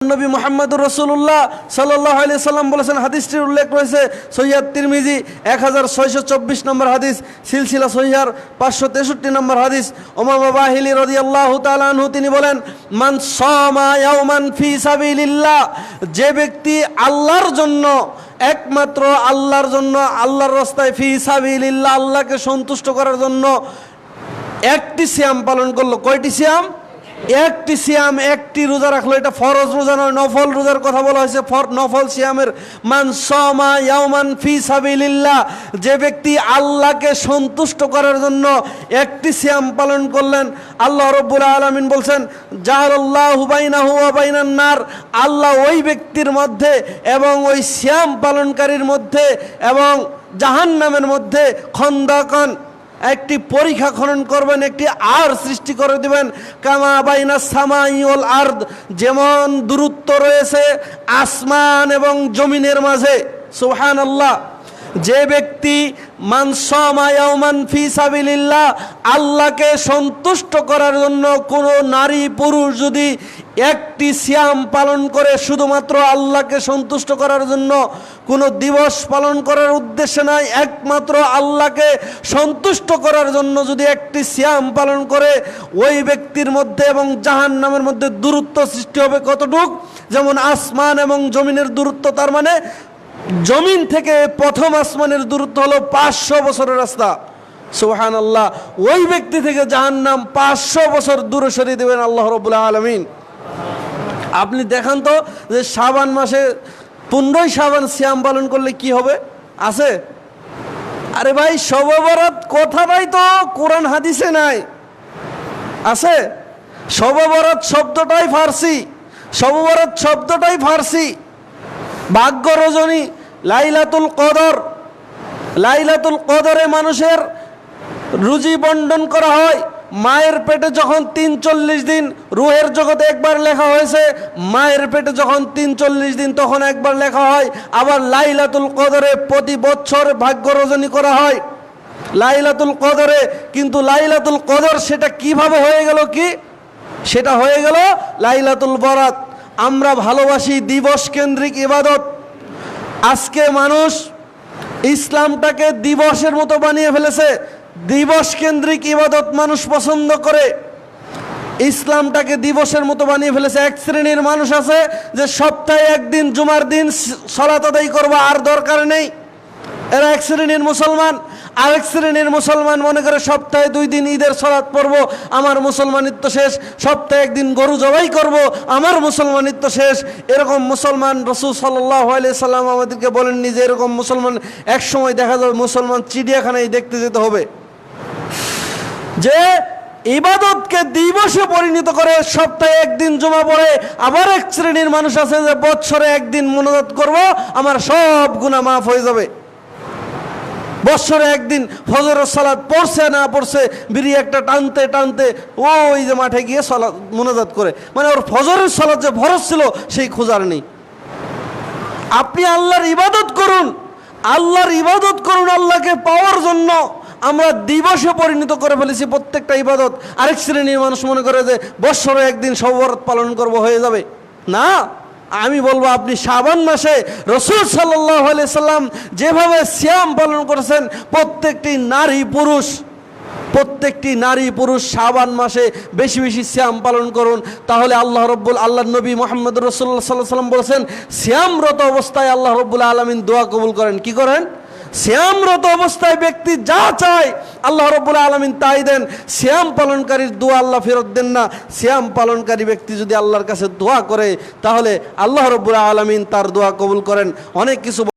নবী মোহাম্মদুর রসুল্লাহ সাল্লাহ আলি সাল্লাম বলেছেন, হাদিসটির উল্লেখ রয়েছে, সৈয়াদ তিরমিজি এক হাজার ছয়শো চব্বিশ নম্বর হাদিস, সিলসিলা সৈয়ার পাঁচশো তেষট্টি নম্বর হাদিস ওমামা বাহিলি রদি আল্লাহ তালু তিনি বলেন, মান সমা ইয়াউমান ফি সাবিলিল্লাহ যে ব্যক্তি আল্লাহর জন্য, একমাত্র আল্লাহর জন্য, আল্লাহর রাস্তায় ফি সাবিলিল্লাহ, আল্লাহকে সন্তুষ্ট করার জন্য একটি সিয়াম পালন করল। কয়টি সিয়াম? একটি সিয়াম, একটি রোজা রাখল, এটা ফরজ রোজা নয়, নফল রোজার কথা বলা হয়েছে। নফল সিয়ামের মান সমা ইয়াউমান ফি সাবিলিল্লাহ। যে ব্যক্তি আল্লাহকে সন্তুষ্ট করার জন্য একটি সিয়াম পালন করলেন, আল্লাহ রব্বুল আলামিন বলছেন জাহাল্লাহ আল্লাহ হুবাইনা বাইনান নার। আল্লাহ ওই ব্যক্তির মধ্যে এবং ওই সিয়াম পালনকারীর মধ্যে এবং জাহান্নামের মধ্যে খন্দাকন একটি পরীক্ষা খনন করবেন, একটি আর সৃষ্টি করে দিবেন। কামা বাইনা সামাইল আর্দ, যেমন দূরত্ব রয়েছে আসমান এবং জমিনের মাঝে। সুহান আল্লাহ যে ব্যক্তি সাবিলিল্লাহ, আল্লাহকে সন্তুষ্ট করার জন্য কোনো নারী পুরুষ যদি একটি সিয়াম পালন করে শুধুমাত্র আল্লাহকে সন্তুষ্ট করার জন্য কোনো দিবস পালন করার উদ্দেশ্যে নাই, একমাত্র আল্লাহকে সন্তুষ্ট করার জন্য যদি একটি সিয়াম পালন করে, ওই ব্যক্তির মধ্যে এবং জাহান নামের মধ্যে দূরত্ব সৃষ্টি হবে কতটুক? যেমন আসমান এবং জমিনের দূরত্ব, তার মানে জমিন থেকে প্রথম আসমানের দূরত্ব হলো পাঁচশো বছরের রাস্তা। সোহান আল্লাহ ওই ব্যক্তি থেকে জাহান্নাম পাঁচশো বছর দূরে সরিয়ে দেবেন আল্লাহ রবুল্লাহ আলমিন। আপনি দেখান তো যে শ্রাবান মাসে পনেরোই শ্রাবান শ্যাম পালন করলে কি হবে? আছে? আরে ভাই, সববরাত কথাটাই তো, কোরআন হাদিসে নাই। আছে? সববরাত শব্দটাই ফার্সি, সববরাত শব্দটাই ফার্সি। ভাগ্য রজনী, লাইলাতুল কদর। লাইলাতুল কদরে মানুষের রুজি বন্টন করা হয়। মায়ের পেটে যখন তিন চল্লিশ দিন রুহের জগতে একবার লেখা হয়েছে, মায়ের পেটে যখন তিন চল্লিশ দিন তখন একবার লেখা হয়, আবার লাইলাতুল কদরে প্রতি বছর ভাগ্য রজনী করা হয়। লাইলাতুল কদরে, কিন্তু লাইলাতুল কদর সেটা কীভাবে হয়ে গেল কি? সেটা হয়ে গেল লাইলাতুল বরাত। আমরা ভালোবাসি দিবস কেন্দ্রিক ইবাদত। আজকে মানুষ ইসলামটাকে দিবসের মতো বানিয়ে ফেলেছে। দিবস কেন্দ্রিক ইবাদত মানুষ পছন্দ করে। ইসলামটাকে দিবসের মতো বানিয়ে ফেলেছে। এক শ্রেণির মানুষ আছে যে সপ্তাহে একদিন, জুমার দিন সলাত আদায় করব, আর দরকার নেই। এরা এক শ্রেণির মুসলমান। আরেক শ্রেণির মুসলমান মনে করে, সপ্তাহে দুই দিন ঈদের সলাৎ পড়ব, আমার মুসলমানিত্ব শেষ। সপ্তাহে একদিন গরু জবাই করব, আমার মুসলমানিত্ব শেষ। এরকম মুসলমান রসুল সাল্লাহ সাল্লাম আমাদেরকে বলেননি যে এরকম মুসলমান এক সময় দেখা যাবে মুসলমান চিড়িয়াখানায় দেখতে যেতে হবে। যে ইবাদতকে দিবসে পরিণত করে সপ্তাহে একদিন জমা পড়ে, আবার এক শ্রেণির মানুষ আছে যে বৎসরে একদিন মনোজাত করব, আমার সব গুণা মাফ হয়ে যাবে। বৎসরে একদিন ফজর সালাদ পড়ছে না পড়ছে, বিড়ি একটা টানতে টানতে ওই যে মাঠে গিয়ে সালাদ মোনাজাত করে। মানে ওর ফজরের সালাদ যে ভরস ছিল, সেই খোঁজার নেই। আপনি আল্লাহর ইবাদত করুন, আল্লাহর ইবাদত করুন আল্লাহকে পাওয়ার জন্য। আমরা দিবসে পরিণত করে ফেলেছি প্রত্যেকটা ইবাদত। আরেক শ্রেণির মানুষ মনে করে যে বৎসরে একদিন সবরত পালন করব হয়ে যাবে। না, আমি বলব আপনি শ্রাবণ মাসে রসুল সাল্লাম যেভাবে শ্যাম পালন করেছেন, প্রত্যেকটি নারী পুরুষ, প্রত্যেকটি নারী পুরুষ শ্রাবান মাসে বেশি বেশি শ্যাম পালন করুন। তাহলে আল্লাহ রব্বুল আল্লাহ নবী মোহাম্মদ রসুল্লাহ সাল্লাহ সাল্লাম বলেছেন শ্যামরত অবস্থায় আল্লাহ রব্বুল আলমিন দোয়া কবুল করেন। কি করেন? শ্যামরত অবস্থায় ব্যক্তি যা চায়, আল্লাহ রব্বুল আলমিন তাই দেন। শ্যাম পালনকারীর দোয়া আল্লাহ ফেরত দেন না। শ্যাম পালনকারী ব্যক্তি যদি আল্লাহর কাছে দোয়া করে, তাহলে আল্লাহ রব্বুল আলমিন তার দোয়া কবুল করেন। অনেক কিছু